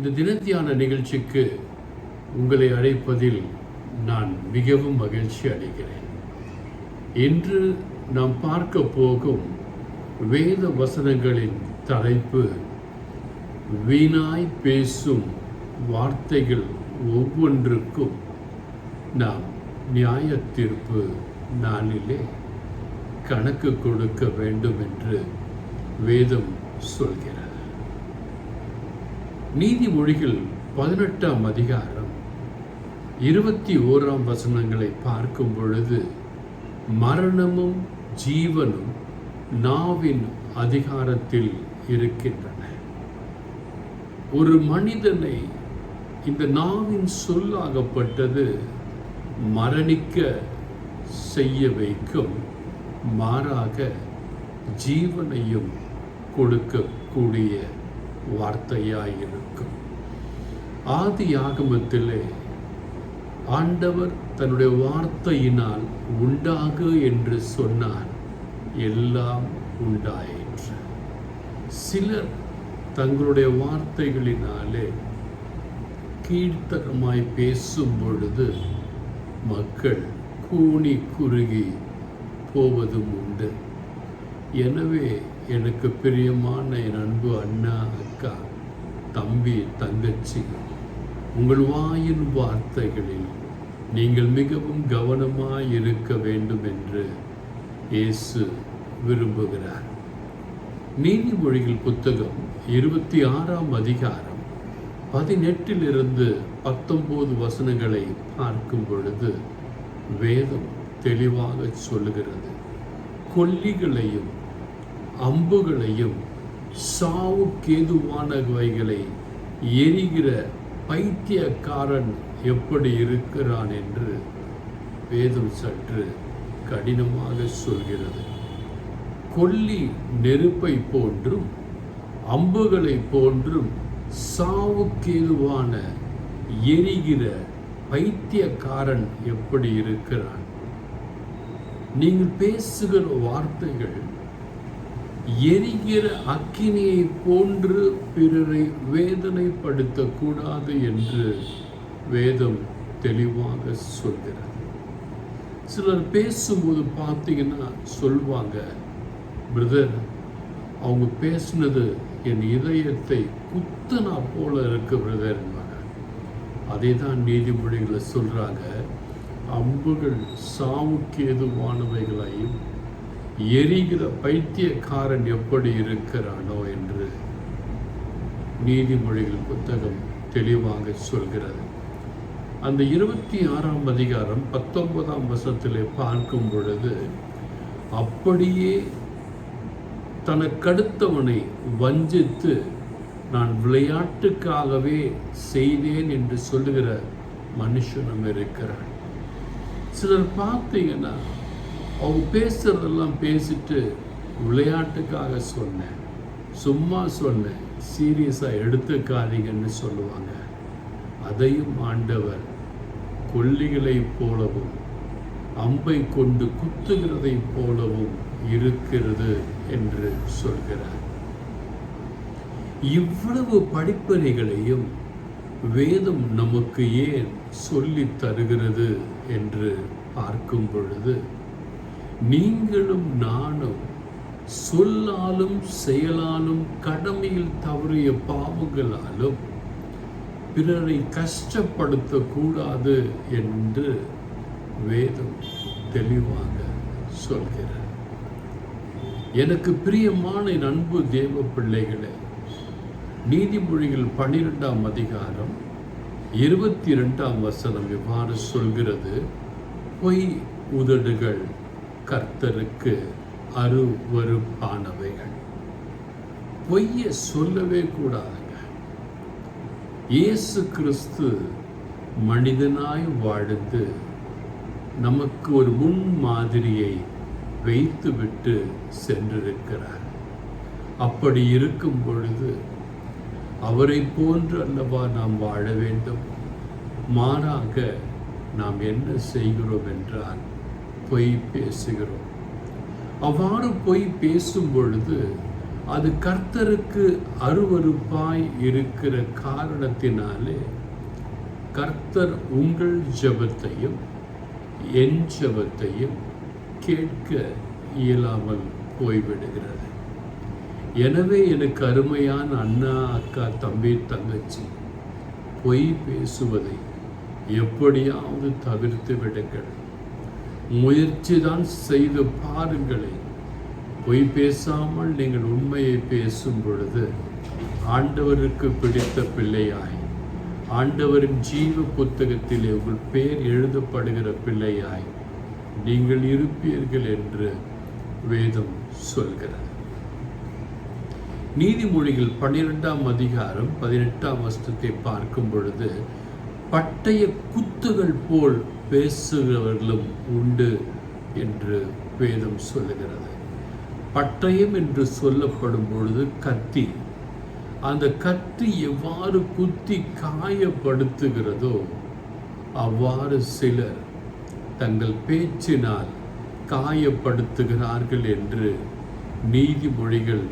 இந்த தினத்தியான நிகழ்ச்சிக்கு உங்களை அழைப்பதில் நான் மிகவும் மகிழ்ச்சி அடைகிறேன். இன்று நாம் பார்க்க போகும் வேத வசனங்களின் தலைப்பு வீணாய் பேசும் வார்த்தைகள் ஒவ்வொன்றுக்கும் நாம் நியாய தீர்ப்பு நாளிலே கணக்கு கொடுக்க வேண்டும் என்று வேதம் சொல்கிறார் நீதிமொழிகள் பதினெட்டாம் அதிகாரம் இருபத்தி ஓராம் வசனங்களை பார்க்கும் பொழுது மரணமும் ஜீவனும் நாவின் அதிகாரத்தில் இருக்கின்றன. ஒரு மனிதனை இந்த நாவின் சொல்லாகப்பட்டது மரணிக்க செய்ய வைக்கும் மாறாக ஜீவனையும் கொடுக்கக்கூடிய வார்த்தையாயிருக்கும் ஆதி ஆகமத்திலே ஆண்டவர் தன்னுடைய வார்த்தையினால் உண்டாகு என்று சொன்னார். எல்லாம் உண்டாயிற்று. சிலர் தங்களுடைய வார்த்தைகளினாலே கீழ்த்தரமாய் பேசும் பொழுது மக்கள் கூணி குறுகி போவதும் உண்டு. எனவே எனக்கு பிரியமான என் அன்பு அண்ணா அக்கா தம்பி தங்கச்சி உங்கள் வாயின் வார்த்தைகளில் நீங்கள் மிகவும் கவனமாய் இருக்க வேண்டும் என்று இயேசு விரும்புகிறார். நீதிமொழிகள் புத்தகம் இருபத்தி ஆறாம் அதிகாரம் பதினெட்டிலிருந்து பத்தொன்பது வசனங்களை பார்க்கும் பொழுது வேதம் தெளிவாக சொல்லுகிறது. கொல்லிகளையும் அம்புகளையும் சாவுக்கேதுவானவைகளை எரிகிற பைத்தியக்காரன் எப்படி இருக்கிறான் என்று வேதம் சற்று கடினமாக சொல்கிறது. கொல்லி நெருப்பை போன்றும் அம்புகளை போன்றும் சாவுக்கேதுவான எரிகிற பைத்தியக்காரன் எப்படி இருக்கிறான்? நீங்கள் பேசுகிற வார்த்தைகள் எரிகிற அக்கினியை போன்று பிறரை வேதனைப்படுத்தக்கூடாது என்று வேதம் தெளிவாக சொல்கிறது. சிலர் பேசும்போது பார்த்தீங்கன்னா சொல்வாங்க பிரதர் அவங்க பேசுனது என் இதயத்தை குத்தனா போல இருக்கு பிரதர் அதே தான் நீதிமொழிகளை சொல்கிறாங்க அம்புகள் சாவுக்கு எதுவானவைகளையும் எரிகிற பைத்தியக்காரன் எப்படி இருக்கிறானோ என்று நீதிமொழிகள் புத்தகம் தெளிவாக சொல்கிறது. அந்த இருபத்தி ஆறாம் அதிகாரம் பத்தொன்பதாம் வசத்திலே பார்க்கும் பொழுது அப்படியே தனக்கடுத்தவனை வஞ்சித்து நான் விளையாட்டுக்காகவே செய்தேன் என்று சொல்லுகிற மனுஷனும் இருக்கிறான். சிலர் பார்த்தீங்கன்னா அவங்க பேசுகிறதெல்லாம் பேசிட்டு விளையாட்டுக்காக சொன்னேன் சும்மா சொன்னேன் சீரியஸாக எடுத்துக்காதீங்கன்னு சொல்லுவாங்க. அதையும் ஆண்டவர் கொல்லிகளைப் போலவும் அம்பை கொண்டு குத்துகிறதைப் போலவும் இருக்கிறது என்று சொல்கிறார். இவ்வளவு படிப்பறைகளையும் வேதம் நமக்கு ஏன் சொல்லித் தருகிறது என்று பார்க்கும் பொழுது நீங்களும் நானும் சொல்லாலும் செயலாலும் கடமையில் தவறிய பாவங்களாலும் பிறரை கஷ்டப்படுத்தக்கூடாது என்று வேதம் தெளிவாக சொல்கிறார் எனக்கு பிரியமான என் அன்பு தேவ பிள்ளைகளே நீதிமொழிகள் பன்னிரெண்டாம் அதிகாரம் இருபத்தி ரெண்டாம் வசனம் இவ்வாறு சொல்கிறது. பொய் உதடுகள் கர்த்தருக்கு அருவருப்பானவைகள். பொய்ய சொல்லவே கூடாதுங்க. இயேசு கிறிஸ்து மனிதனாய் வாழ்ந்து நமக்கு ஒரு முன் மாதிரியை வைத்துவிட்டு சென்றிருக்கிறார். அப்படி இருக்கும் பொழுது அவரை போன்று அல்லவா நாம் வாழ வேண்டும்? மாறாக நாம் என்ன செய்கிறோம் என்றால் பொய் பேசுகிறோம். அவ்வாறு பொய் பேசும் பொழுது அது கர்த்தருக்கு அருவருப்பாய் இருக்கிற காரணத்தினாலே கர்த்தர் உங்கள் ஜெபத்தையும் என் ஜெபத்தையும் கேட்க இயலாமல் போய்விடுகிறது. எனவே எனக்கு அருமையான அண்ணா அக்கா தம்பி தங்கச்சி பொய் பேசுவதை எப்படியாவது தவிர்த்து விடுங்கள். முயற்சி தான் செய்து பாருங்களேன் பொய் பேசாமல் நீங்கள் உண்மையை பேசும் பொழுது ஆண்டவருக்கு பிடித்த பிள்ளையாய் ஆண்டவரின் ஜீவ புத்தகத்திலே உங்கள் பெயர் எழுதப்படுகிற பிள்ளையாய் நீங்கள் இருப்பீர்கள் என்று வேதம் சொல்கிறது. நீதிமொழிகள் பன்னிரெண்டாம் அதிகாரம் பதினெட்டாம் வருஷத்தை பார்க்கும் பொழுது பட்டய குத்துகள் போல் பேசுகிறவர்களும் உண்டு என்று வேதம் சொல்லுகிறது. பட்டயம் என்று சொல்லப்படும் பொழுது கத்தி. அந்த கத்தி எவ்வாறு குத்தி காயப்படுத்துகிறதோ அவ்வாறு சிலர் தங்கள் பேச்சினால் காயப்படுத்துகிறார்கள் என்று நீதிமொழிகள்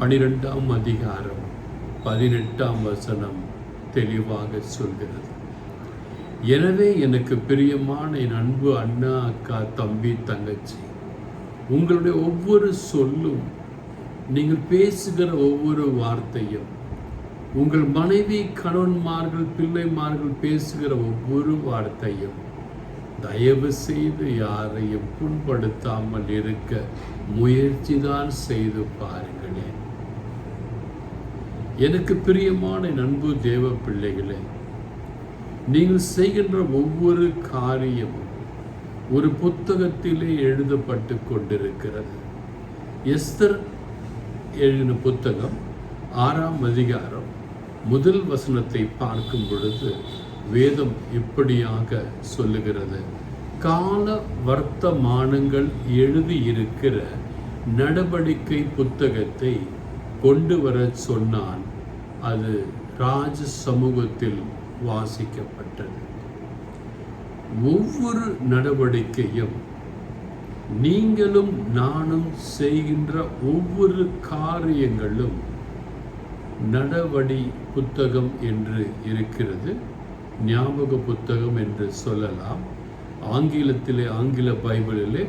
பனிரெண்டாம் அதிகாரம் பதினெட்டாம் வசனம் தெளிவாக சொல்கிறது. எனவே எனக்கு பிரியமான என் அன்பு அண்ணா அக்கா தம்பி தங்கச்சி உங்களுடைய ஒவ்வொரு சொல்லும் நீங்கள் பேசுகிற ஒவ்வொரு வார்த்தையும் உங்கள் மனைவி கணவன்மார்கள் பிள்ளைமார்கள் பேசுகிற ஒவ்வொரு வார்த்தையும் தயவு செய்து யாரையும் புண்படுத்தாமல் இருக்க முயற்சி தான் செய்து பாருங்களேன். எனக்கு பிரியமான நண்பு தேவ பிள்ளைகளே நீங்கள் செய்கின்ற ஒவ்வொரு காரியமும் ஒரு புத்தகத்திலே எழுதப்பட்டு கொண்டிருக்கிறது. எஸ்தர் எழுதின புத்தகம் ஆறாம் அதிகாரம் முதல் வசனத்தை பார்க்கும் பொழுது வேதம் இப்படியாக சொல்லுகிறது. கால வர்த்தமானங்கள் எழுதியிருக்கிற நடவடிக்கை புத்தகத்தை கொண்டு வர சொன்னான். அது ராஜ சமூகத்தில் வாசிக்கப்பட்டது. ஒவ்வொரு நடவடிக்கையும் நீங்களும் நானும் செய்கின்ற ஒவ்வொரு காரியங்களும் நடவடி புத்தகம் என்று இருக்கிறது. ஞாபக புத்தகம் என்று சொல்லலாம். ஆங்கிலத்திலே ஆங்கில பைபிளிலே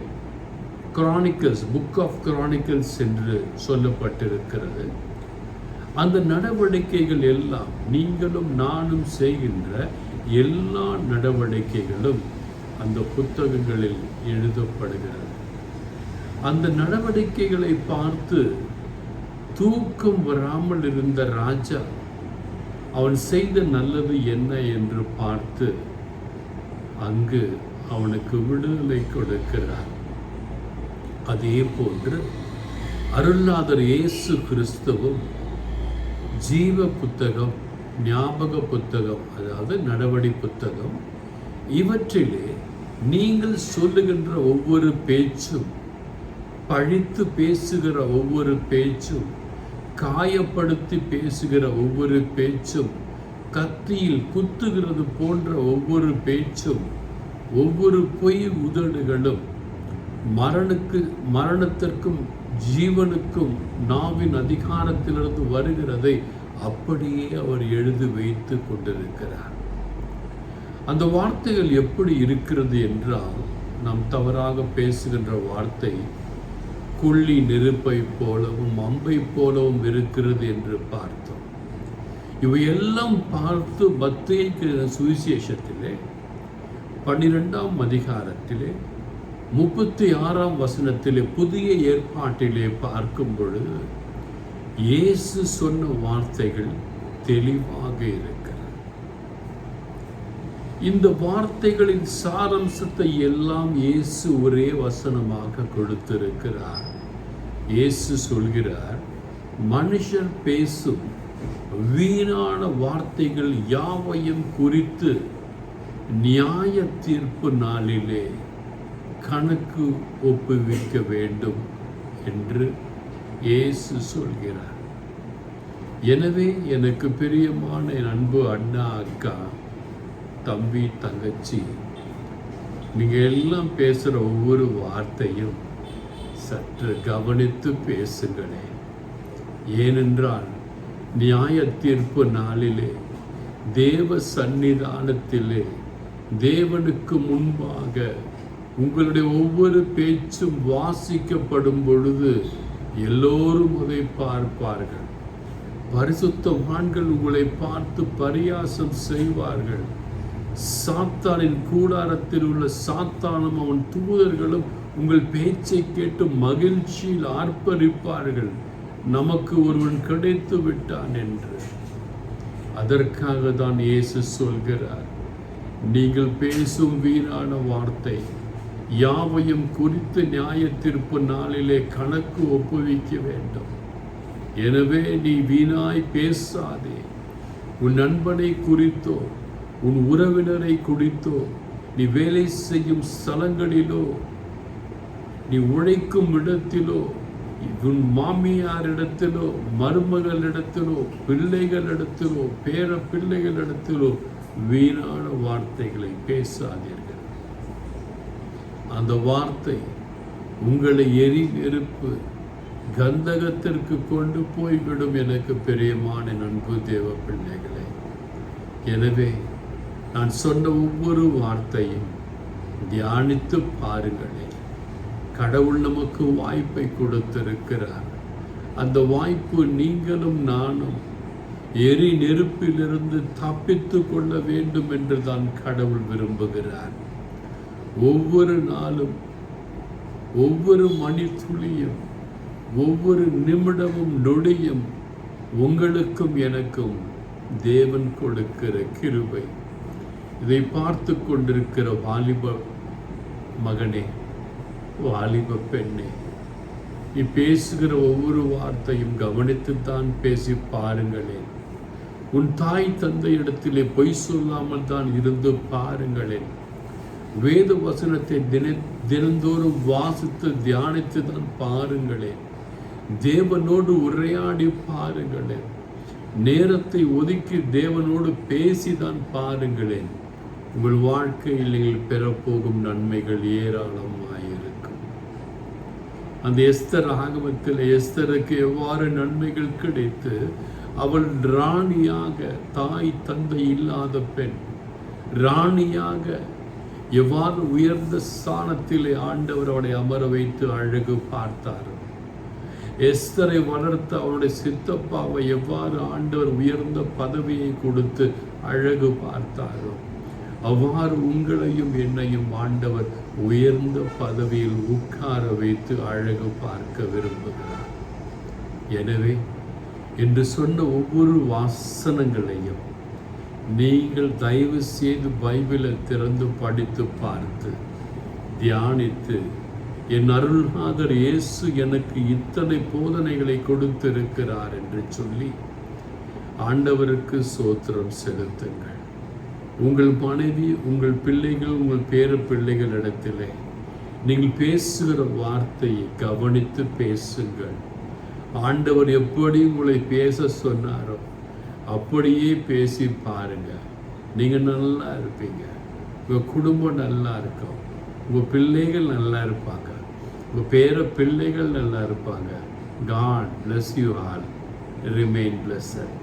கிரானிக்கல்ஸ் புக் ஆஃப் கிரானிக்கல்ஸ் என்று சொல்லப்பட்டிருக்கிறது. அந்த நடவடிக்கைகள் எல்லாம் நீங்களும் நானும் செய்கின்ற எல்லா நடவடிக்கைகளும் அந்த புத்தகங்களில் எழுதப்படுகிறது. அந்த நடவடிக்கைகளை பார்த்து தூக்கம் வராமல் இருந்த ராஜா அவன் செய்த நல்லது என்ன? என்று பார்த்து அங்கு அவனுக்கு விடுதலை கொடுக்கிறார். அதே போன்று அருள்நாதர் இயேசு கிறிஸ்துவும் ஜீவ புத்தகம் ஞாபக புத்தகம் அதாவது நடவடி புத்தகம் இவற்றிலே நீங்கள் சொல்லுகின்ற ஒவ்வொரு பேச்சும் பழித்து பேசுகிற ஒவ்வொரு பேச்சும் காயப்படுத்தி பேசுகிற ஒவ்வொரு பேச்சும் கத்தியில் குத்துகிறது போன்ற ஒவ்வொரு பேச்சும் ஒவ்வொரு பொய் உதடுகளும் மரணுக்கு மரணத்திற்கும் ஜீவனுக்கும் நாவின் அதிகாரத்திலிருந்து வருகிறதை அப்படியே அவர் எழுதி வைத்து கொண்டிருக்கிறார். அந்த வார்த்தைகள் எப்படி இருக்கிறது என்றால் நாம் தவறாக பேசுகின்ற வார்த்தை கொள்ளி நெருப்பை போலவும் அம்பை போலவும் இருக்கிறது என்று பார்த்தோம். இவையெல்லாம் பார்த்து பக்தியை சுவிசேஷத்திலே பன்னிரெண்டாம் அதிகாரத்திலே முப்பத்தி ஆறாம் வசனத்திலே புதிய ஏற்பாட்டிலே பார்க்கும் பொழுது இயேசு சொன்ன வார்த்தைகள் தெளிவாக இருக்கிறது. இந்த வார்த்தைகளின் சாரம்சத்தை எல்லாம் இயேசு ஒரே வசனமாக கொடுத்திருக்கிறார். இயேசு சொல்கிறார் மனுஷர் பேசும் வீணான வார்த்தைகள் யாவையும் குறித்து நியாய தீர்ப்பு நாளிலே கணக்கு ஒப்புவிக்க வேண்டும் என்று இயேசு சொல்கிறார். எனவே எனக்கு பிரியமான என் அன்பு அண்ணா அக்கா தம்பி தங்கச்சி நீங்கள் எல்லாம் பேசுகிற ஒவ்வொரு வார்த்தையும் சற்று கவனித்து பேசுங்களேன் ஏனென்றால் நியாய தீர்ப்பு நாளிலே தேவ சந்நிதானத்திலே தேவனுக்கு முன்பாக உங்களுடைய ஒவ்வொரு பேச்சும் வாசிக்கப்படும் பொழுது எல்லோரும் அதை பார்ப்பார்கள். பரிசுத்தவான்கள் உங்களை பார்த்து பரியாசம் செய்வார்கள். சாத்தானின் கூடாரத்தில் உள்ள சாத்தானும் அவன் தூதர்களும் உங்கள் பேச்சை கேட்டு மகிழ்ச்சியில் ஆர்ப்பரிப்பார்கள். நமக்கு ஒருவன் கிடைத்து விட்டான் என்று. அதற்காக தான் இயேசு சொல்கிறார். நீங்கள் பேசும் வீரான வார்த்தை யாவையும் குறித்து நியாய தீர்ப்பு நாளிலே கணக்கு ஒப்புவிக்க வேண்டும். எனவே நீ வீணாய் பேசாதே. உன் நண்பனை குறித்தோ உன் உறவினரை குறித்தோ நீ வேலை செய்யும் ஸ்தலங்களிலோ நீ உழைக்கும் இடத்திலோ உன் மாமியாரிடத்திலோ மருமகளிடத்திலோ பிள்ளைகளிடத்திலோ பேர பிள்ளைகளிடத்திலோ வீணான வார்த்தைகளை பேசாதீர்கள். அந்த வார்த்தை உங்களை எரி நெருப்பு கந்தகத்திற்கு கொண்டு போய்விடும் எனக்கு பிரியமான நண்பு தேவ பிள்ளைகளே. எனவே நான் சொன்ன ஒவ்வொரு வார்த்தையும் தியானித்து பாருங்களே. கடவுள் நமக்கு வாய்ப்பை கொடுத்திருக்கிறார். அந்த வாய்ப்பு நீங்களும் நானும் எரி நெருப்பிலிருந்து தப்பித்து கொள்ள வேண்டும் என்று தான் கடவுள் விரும்புகிறார். ஒவ்வொரு நாளும் ஒவ்வொரு மணித்துளியும் ஒவ்வொரு நிமிடமும் நொடியும் உங்களுக்கும் எனக்கும் தேவன் கொடுக்கிற கிருபை. இதை பார்த்து கொண்டிருக்கிற வாலிப மகனே வாலிப பெண்ணே நீ பேசுகிற ஒவ்வொரு வார்த்தையும் கவனித்துத்தான் பேசி பாருங்களேன். உன் தாய் தந்தை இடத்திலே பொய் சொல்லாமல் தான் இருந்து பாருங்களேன். வேத வசனத்தை தின தினந்தோறும் வாசித்து தியானித்து தான் பாருங்களேன். தேவனோடு உரையாடி பாருங்களேன். நேரத்தை ஒதுக்கி தேவனோடு பேசி தான் பாருங்களேன். உங்கள் வாழ்க்கையில் நீங்கள் பெறப்போகும் நன்மைகள் ஏராளமாயிருக்கும். அந்த எஸ்தர் ஆகமத்தில் எஸ்தருக்கு எவ்வாறு நன்மைகள் கிடைத்து அவள் ராணியாக தாய் தந்தை இல்லாத பெண் ராணியாக எவ்வாறு உயர்ந்த ஸ்தானத்திலே ஆண்டவர் அவளை அமர வைத்து அழகு பார்த்தார்? எஸ்தரை வளர்த்து அவருடைய சித்தப்பாவை எவ்வாறு ஆண்டவர் உயர்ந்த பதவியை கொடுத்து அழகு பார்த்தாரோ? அவ்வாறு உங்களையும் என்னையும் ஆண்டவர் உயர்ந்த பதவியில் உட்கார வைத்து அழகு பார்க்க விரும்புகிறார். எனவே என்று சொன்ன ஒவ்வொரு வாசனங்களையும் நீங்கள் தயவு செய்து பைபிளை திறந்து படித்து பார்த்து தியானித்து என் அருள்நாதர் இயேசு எனக்கு இத்தனை போதனைகளை கொடுத்திருக்கிறார் என்று சொல்லி ஆண்டவருக்கு சோத்திரம் செலுத்துங்கள். உங்கள் மனைவி உங்கள் பிள்ளைகள் உங்கள் பேர பிள்ளைகள் இடத்திலே நீங்கள் பேசுகிற வார்த்தையை கவனித்து பேசுங்கள். ஆண்டவர் எப்படி உங்களை பேச சொன்னாரோ அப்படியே பேசி பாருங்க. நீங்கள் நல்லா இருப்பீங்க. உங்கள் குடும்பம் நல்லா இருக்கும். உங்கள் பிள்ளைகள் நல்லா இருப்பாங்க. உங்கள் பேர பிள்ளைகள் நல்லா இருப்பாங்க. God bless you all remain blessed